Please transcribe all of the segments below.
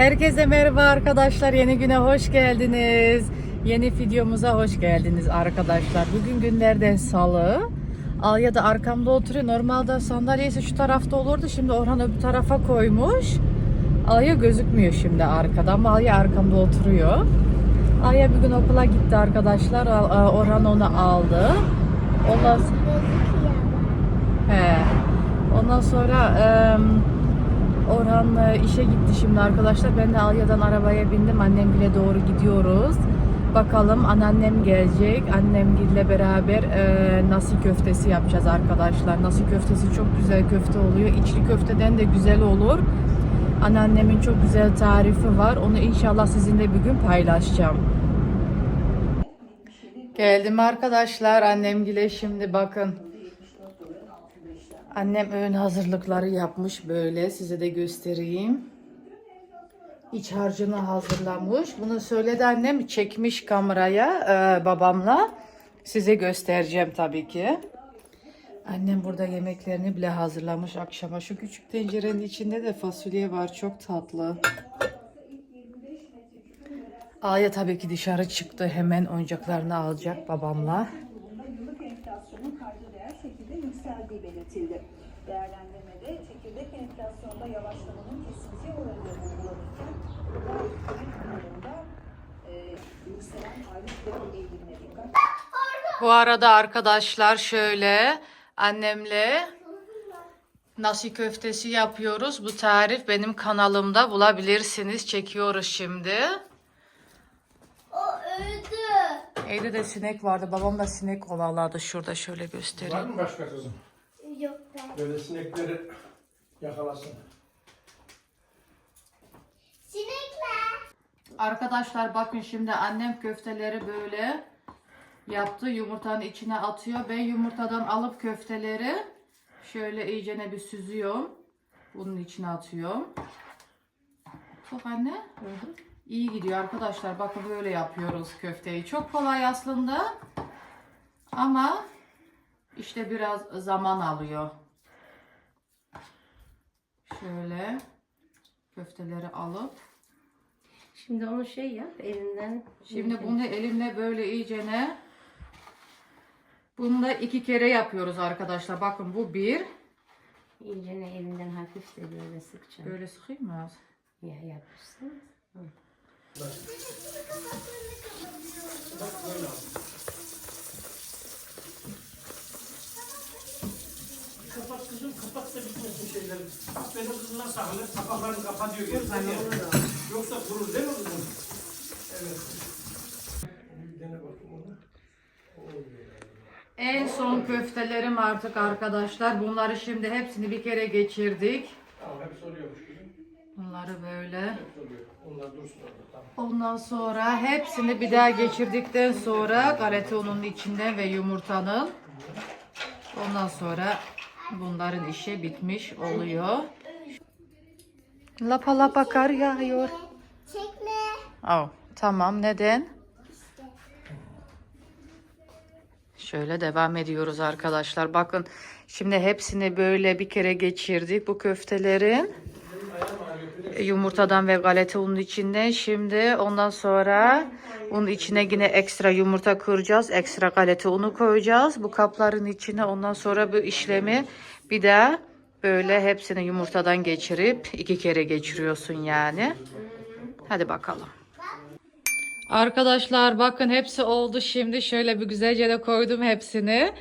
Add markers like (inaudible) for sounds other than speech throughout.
Herkese merhaba arkadaşlar. Yeni güne hoş geldiniz. Yeni videomuza hoş geldiniz arkadaşlar. Bugün günlerden salı. Alya da arkamda oturuyor. Normalde sandalyesi şu tarafta olurdu. Şimdi Orhan öbür tarafa koymuş. Alya gözükmüyor şimdi arkada ama Alya arkamda oturuyor. Alya bir gün okula gitti arkadaşlar. Al- e, Orhan onu aldı. Ondan He. Ondan sonra em, Orhan işe gitti şimdi arkadaşlar. Ben de Alya'dan arabaya bindim. Annemgile doğru gidiyoruz. Bakalım anneannem gelecek. Annemgille beraber e, nasi köftesi yapacağız arkadaşlar. Nasi köftesi çok güzel köfte oluyor. İçli köfteden de güzel olur. Anneannemin çok güzel tarifi var. Onu inşallah sizinle bir gün paylaşacağım. Geldim arkadaşlar. Annemgile şimdi bakın. Annem öğün hazırlıkları yapmış böyle size de göstereyim. İç harcını hazırlamış. Bunu söyledi annem çekmiş kameraya e, babamla. Size göstereceğim tabii ki. Annem burada yemeklerini bile hazırlamış akşama. Şu küçük tencerenin içinde de fasulye var. Çok tatlı. Aya tabii ki dışarı çıktı. Hemen oyuncaklarını alacak babamla. Enflasyonun kayda değer şekilde yükseldiği belirtildi. Değerlendirmede çekirdek enflasyonda yavaşlamanın gıda eğilimine dikkat Bu arada arkadaşlar şöyle annemle nasi köftesi yapıyoruz. Bu tarif benim kanalımda bulabilirsiniz. Çekiyoruz şimdi. O öldü. Evde de sinek vardı. Babam da sinek kovaladı. Şurada şöyle Var göstereyim. mı başka kızım? Yok ben. Böyle sinekleri yakalasın. Sinekler. Arkadaşlar bakın şimdi annem köfteleri böyle yaptı. Yumurtanın içine atıyor. Ben yumurtadan alıp köfteleri şöyle iyicene bir süzüyorum. Bunun içine atıyorum. Çok anne. İyi gidiyor arkadaşlar. Bakın böyle yapıyoruz köfteyi. Çok kolay aslında. Ama işte biraz zaman alıyor. Şöyle köfteleri alıp Şimdi onu şey yap elinden. Şimdi bunu elimle böyle iyicene bunu da iki kere yapıyoruz arkadaşlar. Bakın bu bir. İyice ne elinden hafif de böyle sıkacağım. Böyle sıkayım mı az? Ya yapmışsın. Kapat kızım kapat da bitmesin şeyleri. Bak benim kızım nasıl alır kapaklarını kapatıyor geri. Yoksa kurur değil mi kızım? Evet. Bir dene bakayım ona. En son köftelerim artık arkadaşlar. Bunları şimdi hepsini bir kere geçirdik. Tamam hepsi oluyormuş kızım. Bunları böyle. Ondan sonra hepsini bir daha geçirdikten sonra galeta ununun içinden ve yumurtanın. Ondan sonra bunların işi bitmiş oluyor. Lapa lapa kar yağıyor. Çekme. Oh, tamam neden? Şöyle devam ediyoruz arkadaşlar. Bakın şimdi hepsini böyle bir kere geçirdik bu köftelerin. Yumurtadan ve galeta unun içinden. Şimdi ondan sonra unun içine yine ekstra yumurta kıracağız. Ekstra galeta unu koyacağız bu kapların içine. Ondan sonra bu işlemi bir daha böyle hepsini yumurtadan geçirip iki kere geçiriyorsun yani. Hadi bakalım. Arkadaşlar bakın hepsi oldu şimdi. Şöyle bir güzelce de koydum hepsini.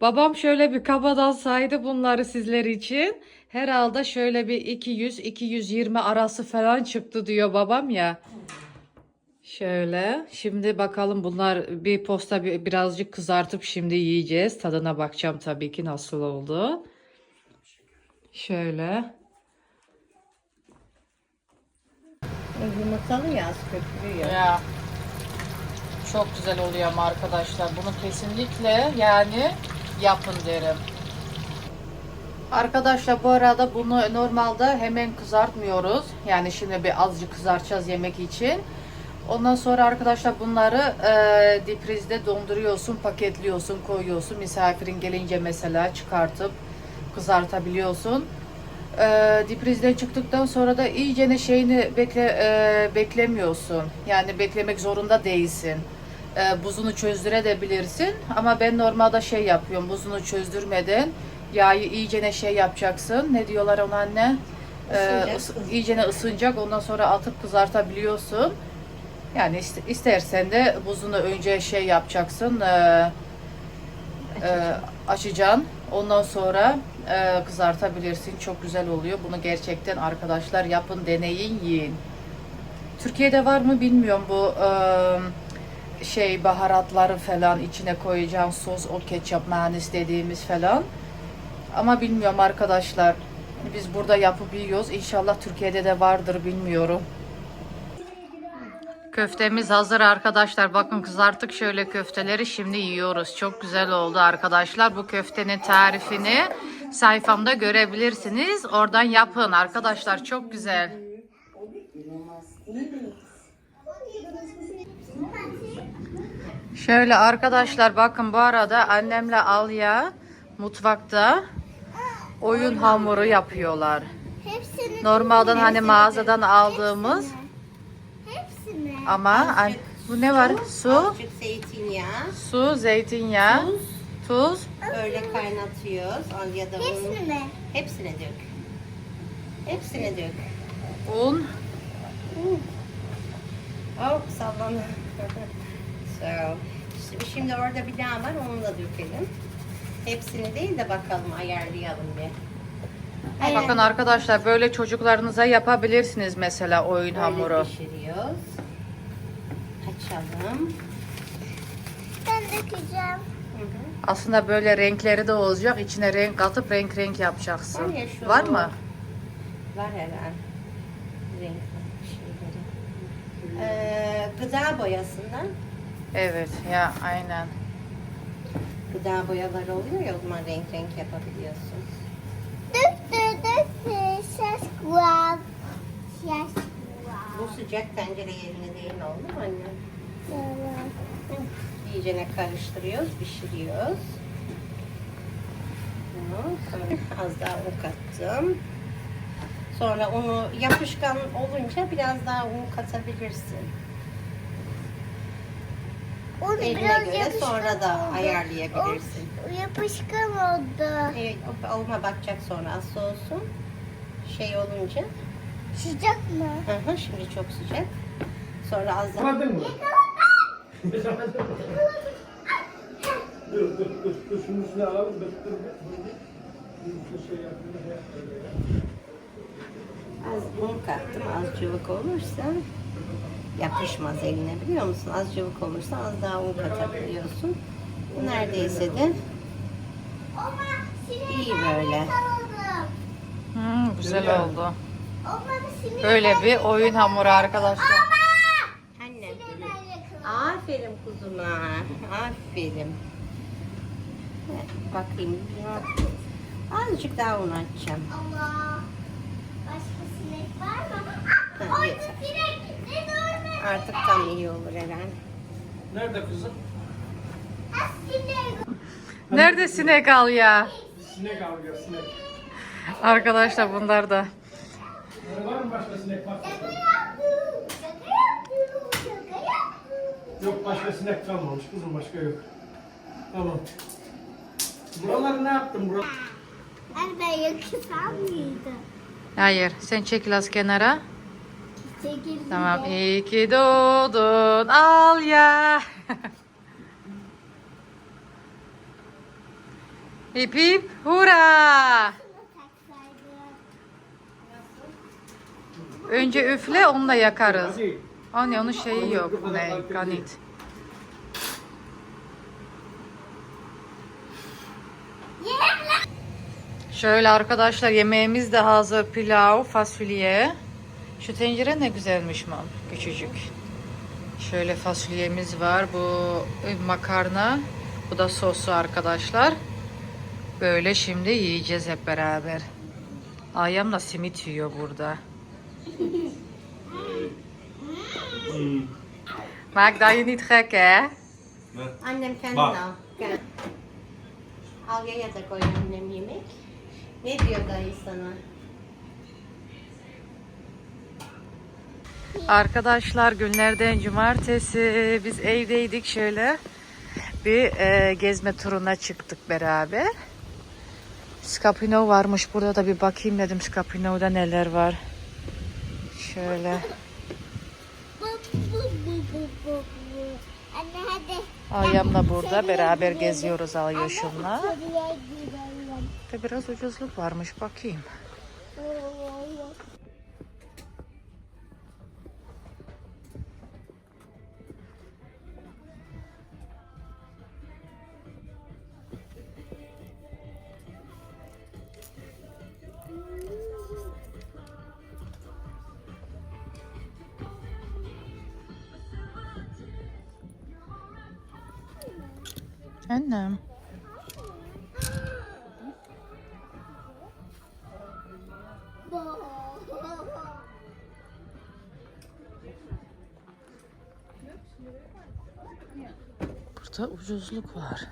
Babam şöyle bir kabadan saydı bunları sizler için. Herhalde şöyle bir 200-220 arası falan çıktı diyor babam ya. Şöyle. Şimdi bakalım bunlar bir posta bir, birazcık kızartıp şimdi yiyeceğiz. Tadına bakacağım tabii ki nasıl oldu. Şöyle. Yumurtalı ya az köpürüyor. Ya çok güzel oluyor ama arkadaşlar. Bunu kesinlikle yani yapın derim. Arkadaşlar bu arada bunu normalde hemen kızartmıyoruz. Yani şimdi bir azıcık kızartacağız yemek için. Ondan sonra arkadaşlar bunları e, diprizde donduruyorsun, paketliyorsun, koyuyorsun. Misafirin gelince mesela çıkartıp kızartabiliyorsun. Ee, diprizden çıktıktan sonra da iyicene şeyini bekle e, beklemiyorsun. Yani beklemek zorunda değilsin. Ee, buzunu çözdürebilirsin ama ben normalde şey yapıyorum. Buzunu çözdürmeden yağı iyicene şey yapacaksın. Ne diyorlar ona anne? Ee, ısı- iyicene ısınacak. Ondan sonra atıp kızartabiliyorsun. Yani iste- istersen de buzunu önce şey yapacaksın. E, e, açacaksın. Ondan sonra e, kızartabilirsin. Çok güzel oluyor. Bunu gerçekten arkadaşlar yapın, deneyin, yiyin. Türkiye'de var mı bilmiyorum bu e, şey baharatları falan içine koyacağın sos, o ketçap, mayonez dediğimiz falan. Ama bilmiyorum arkadaşlar. Biz burada yapıp yiyoruz. İnşallah Türkiye'de de vardır bilmiyorum. Köftemiz hazır arkadaşlar. Bakın kızarttık şöyle köfteleri şimdi yiyoruz. Çok güzel oldu arkadaşlar. Bu köftenin tarifini sayfamda görebilirsiniz. Oradan yapın arkadaşlar. Çok güzel. Şöyle arkadaşlar bakın bu arada annemle Alya mutfakta oyun hamuru yapıyorlar. Hepsini. Normalden hani mağazadan aldığımız Hepsini. ama an- bu ne var? Su, Azıcık zeytinyağı, su, zeytinyağı, tuz, tuz. öyle kaynatıyoruz. Al ya da un. Hepsini mi? Hepsine dök. Hepsine dök. Un, Oh sallan. (laughs) so. Şimdi- Şimdi orada bir daha var onu da dökelim. Hepsini değil de bakalım ayarlayalım bir. Bakın arkadaşlar böyle çocuklarınıza yapabilirsiniz mesela oyun Böyle hamuru. pişiriyoruz. Açalım. Ben dökeceğim. Hı hı. Aslında böyle renkleri de olacak. İçine renk katıp renk renk yapacaksın. Var ya şu- Var mı? Var herhalde. Renk şeyleri. Ee, gıda boyasından Evet ya aynen. Gıda boyaları oluyor ya o zaman renk renk yapabiliyorsun. Döktü döktü. Ses kuat. Ses Bu sıcak tencere yerine değil oldu mu anne? kuat. İyicene karıştırıyoruz, pişiriyoruz. Bunu sonra az daha un kattım. Sonra unu yapışkan olunca biraz daha un katabilirsin. O Eline biraz göre sonra da oldu. ayarlayabilirsin. O yapışkan oldu. Evet, olma bakacak sonra az soğusun. Şey olunca. Sıcak mı? Hı hı, şimdi çok sıcak. Sonra az daha Anladın mı? (laughs) dur dur dur dur şunun üstüne alalım. Dur dur. dur. Şey yapayım. Az un kattım. Az cıvık olursa yapışmaz eline biliyor musun? Az cıvık olursa az daha un katabiliyorsun. Neredeyse de Ama sinek iyi böyle. Hmm, güzel oldu. Böyle bir oyun hamuru arkadaşlar. Anne. Aferin kuzuma. Aferin. Bakayım. Azıcık daha un açacağım. Allah. Başka sinek var mı? Ha, Ay yeter. sinek ne görmedim. Artık tam iyi olur herhalde. Nerede kızım? Nerede sinek al ya? Sinek alıyor sinek. Arkadaşlar bunlar da. Var mı başka sinek? Bak. Yok başka sinek kalmamış kızım başka yok. Tamam. Buraları ne yaptın? Buraları? Ay ben yakısam mıydı? Hayır sen çekil az kenara. Çekildi. Tamam iyi ki doğdun al ya. (laughs) hip hip hura. Önce üfle onunla yakarız. Anne onun şeyi yok. Ne? Granit. Şöyle arkadaşlar yemeğimiz de hazır. Pilav, fasulye. Şu tencere ne güzelmiş mam. Küçücük. Şöyle fasulyemiz var. Bu e, makarna. Bu da sosu arkadaşlar. Böyle şimdi yiyeceğiz hep beraber. Ayam da simit yiyor burada. Maak dat je niet gek hè? Annem kendin Bak. al. Gel. Al ya da koy annem yemek. Ne diyor dayı sana? Arkadaşlar günlerden cumartesi biz evdeydik şöyle bir e, gezme turuna çıktık beraber. Scapino varmış burada da bir bakayım dedim Scapino'da neler var. Şöyle hadi. Alyam'la burada beraber geziyoruz Alyoş'umla. Biraz ucuzluk varmış bakayım. Annem. Burada ucuzluk var.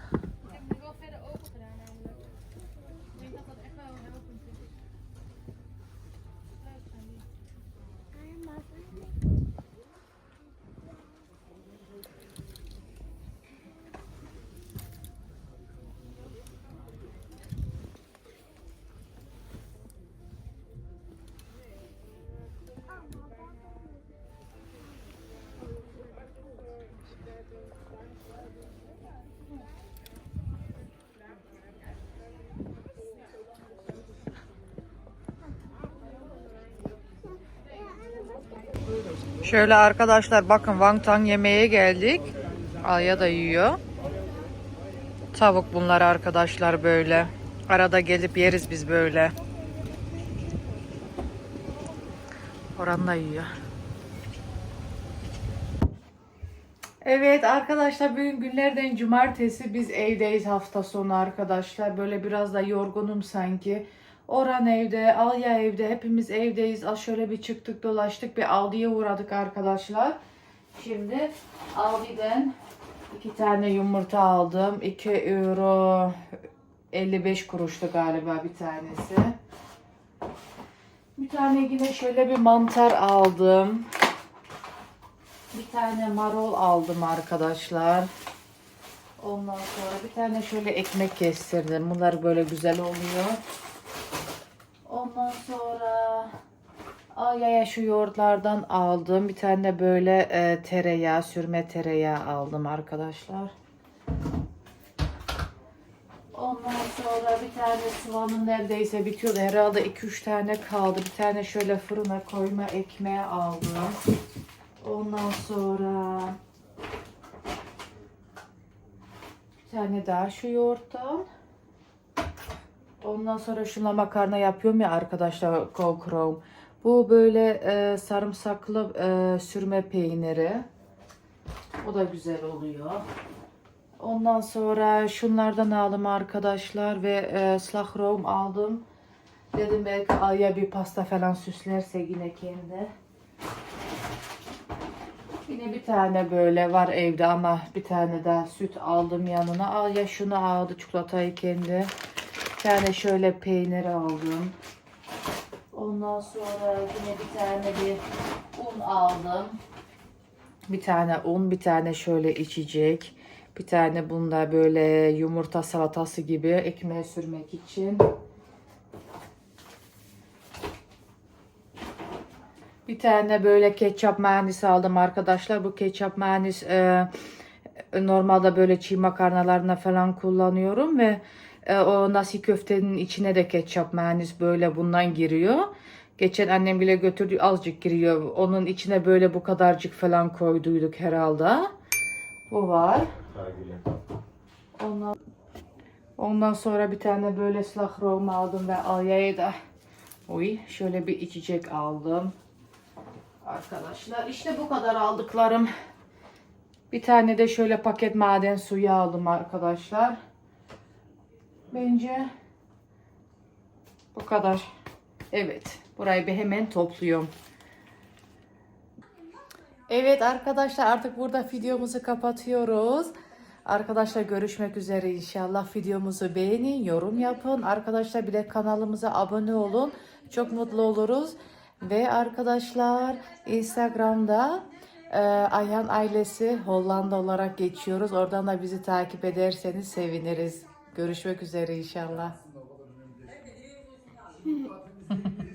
Şöyle arkadaşlar bakın wonton yemeğe geldik. Alya da yiyor. Tavuk bunlar arkadaşlar böyle. Arada gelip yeriz biz böyle. Oran da yiyor. Evet arkadaşlar bugün günlerden cumartesi biz evdeyiz hafta sonu arkadaşlar. Böyle biraz da yorgunum sanki. Orhan evde, Alya evde, hepimiz evdeyiz. Az şöyle bir çıktık dolaştık bir Aldi'ye uğradık arkadaşlar. Şimdi Aldi'den iki tane yumurta aldım. 2 euro 55 kuruştu galiba bir tanesi. Bir tane yine şöyle bir mantar aldım. Bir tane marul aldım arkadaşlar. Ondan sonra bir tane şöyle ekmek kestirdim. Bunlar böyle güzel oluyor. Ondan sonra Ayaya şu yoğurtlardan aldım. Bir tane de böyle e, tereyağı, sürme tereyağı aldım arkadaşlar. Ondan sonra bir tane sıvanın neredeyse bitiyordu. Herhalde 2-3 tane kaldı. Bir tane şöyle fırına koyma ekmeği aldım. Ondan sonra bir tane daha şu yoğurttan. Ondan sonra şunla makarna yapıyorum ya arkadaşlar kokrom. Bu böyle e, sarımsaklı e, sürme peyniri. O da güzel oluyor. Ondan sonra şunlardan aldım arkadaşlar ve e, slahrom aldım. Dedim belki Alya bir pasta falan süslerse yine kendi. Yine bir tane böyle var evde ama bir tane daha süt aldım yanına. Alya şunu aldı çikolatayı kendi. Tane şöyle peynir aldım. Ondan sonra yine bir tane bir un aldım. Bir tane un, bir tane şöyle içecek. Bir tane bunda böyle yumurta salatası gibi ekmeğe sürmek için. Bir tane böyle ketçap mayonez aldım arkadaşlar. Bu ketçap mayonez e, normalde böyle çiğ makarnalarına falan kullanıyorum ve e, o nasi köftenin içine de ketçap mayonez böyle bundan giriyor. Geçen annem bile götürdü azıcık giriyor. Onun içine böyle bu kadarcık falan koyduyduk herhalde. Bu var. Ondan, ondan sonra bir tane böyle slahrom aldım ve Alya'ya da oy şöyle bir içecek aldım. Arkadaşlar işte bu kadar aldıklarım. Bir tane de şöyle paket maden suyu aldım arkadaşlar. Bence bu kadar. Evet. Burayı bir hemen topluyorum. Evet arkadaşlar artık burada videomuzu kapatıyoruz. Arkadaşlar görüşmek üzere inşallah. Videomuzu beğenin, yorum yapın. Arkadaşlar bir de kanalımıza abone olun. Çok mutlu oluruz. Ve arkadaşlar Instagram'da e, Ayhan ailesi Hollanda olarak geçiyoruz. Oradan da bizi takip ederseniz seviniriz. Görüşmek üzere inşallah. (laughs)